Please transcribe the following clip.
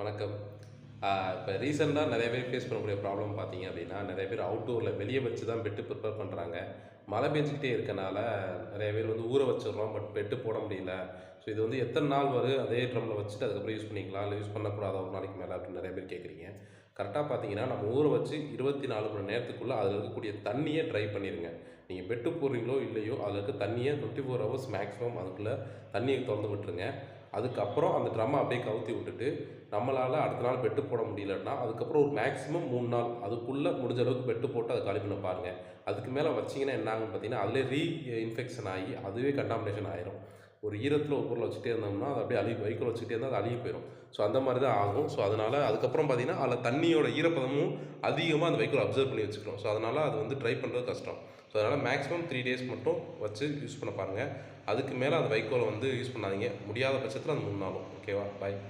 வணக்கம். இப்போ ரீசெண்டாக நிறைய பேர் ஃபேஸ் பண்ணக்கூடிய ப்ராப்ளம் பார்த்தீங்க அப்படின்னா நிறைய பேர் அவுட்டோரில் வெளியே வச்சு தான் பெட்டு ப்ரிப்பேர் பண்ணுறாங்க மழை பெஞ்சிக்கிட்டே இருக்கனால நிறைய பேர் வந்து ஊற வச்சிடுறோம் பட் பெட்டு போட முடியல. ஸோ இது வந்து எத்தனை நாள் வரும்? அதே ட்ரம்மில் வச்சுட்டு அதுக்கப்புறம் யூஸ் பண்ணிக்கலாம்? இல்லை யூஸ் பண்ணக்கூடாது? ஒரு நாளைக்கு மேலே அப்படின்னு நிறைய பேர் கேட்குறீங்க கரெக்டாக பார்த்தீங்கன்னா நம்ம ஊற வச்சு இருபத்தி நாலு மணி நேரத்துக்குள்ளே அதில் இருக்கக்கூடிய தண்ணியை ட்ரை பண்ணிடுங்க நீங்கள் பெட்டு போடுறீங்களோ இல்லையோ அதில் இருக்க தண்ணியை டுவெண்ட்டி ஃபோர் ஹவர்ஸ் மேக்ஸிமம் அதுக்குள்ளே தண்ணியை திறந்து விட்டுருங்க. அதுக்கப்புறம் அந்த ட்ரம்மை அப்படியே கவுத்தி விட்டுட்டு நம்மளால் அடுத்த நாள் பெட்டு போட முடியலன்னா அதுக்கப்புறம் ஒரு மேக்ஸிமம் மூணு நாள் அதுக்குள்ளே முடிஞ்ச அளவுக்கு பெட்டு போட்டு அதை காலி பண்ண பாருங்கள் அதுக்கு மேலே வச்சிங்கன்னா என்ன ஆகுன்னு பார்த்தீங்கன்னா அதிலே ரீ இன்ஃபெக்ஷன் ஆகி அதுவே கண்டாமினேஷன் ஆயிரும். ஒரு ஈரத்தில் ஒரு பொருளை வச்சுட்டே இருந்தோம்னா அது அப்படியே அழுகி வைக்கோல் வச்சுட்டே இருந்தால் அது அழுகி போயிடும் ஸோ அந்த மாதிரி தான் ஆகும். ஸோ அதனால் அதுக்கப்புறம் பார்த்திங்கன்னா அதில் தண்ணியோட ஈரப்பதமும் அதிகமாக அந்த வைக்கோல் அப்சர்வ் பண்ணி வச்சுக்கிறோம் ஸோ அதனால் அது வந்து ட்ரை பண்ணுறது கஷ்டம். ஸோ அதனால் மேக்ஸிமம் த்ரீ டேஸ் மட்டும் வச்சு யூஸ் பண்ண பாருங்கள் அதுக்கு மேலே அந்த வைக்கோலை வந்து யூஸ் பண்ணாதீங்க. முடியாத பட்சத்தில் அந்த மூணு நாளும். ஓகேவா பாய்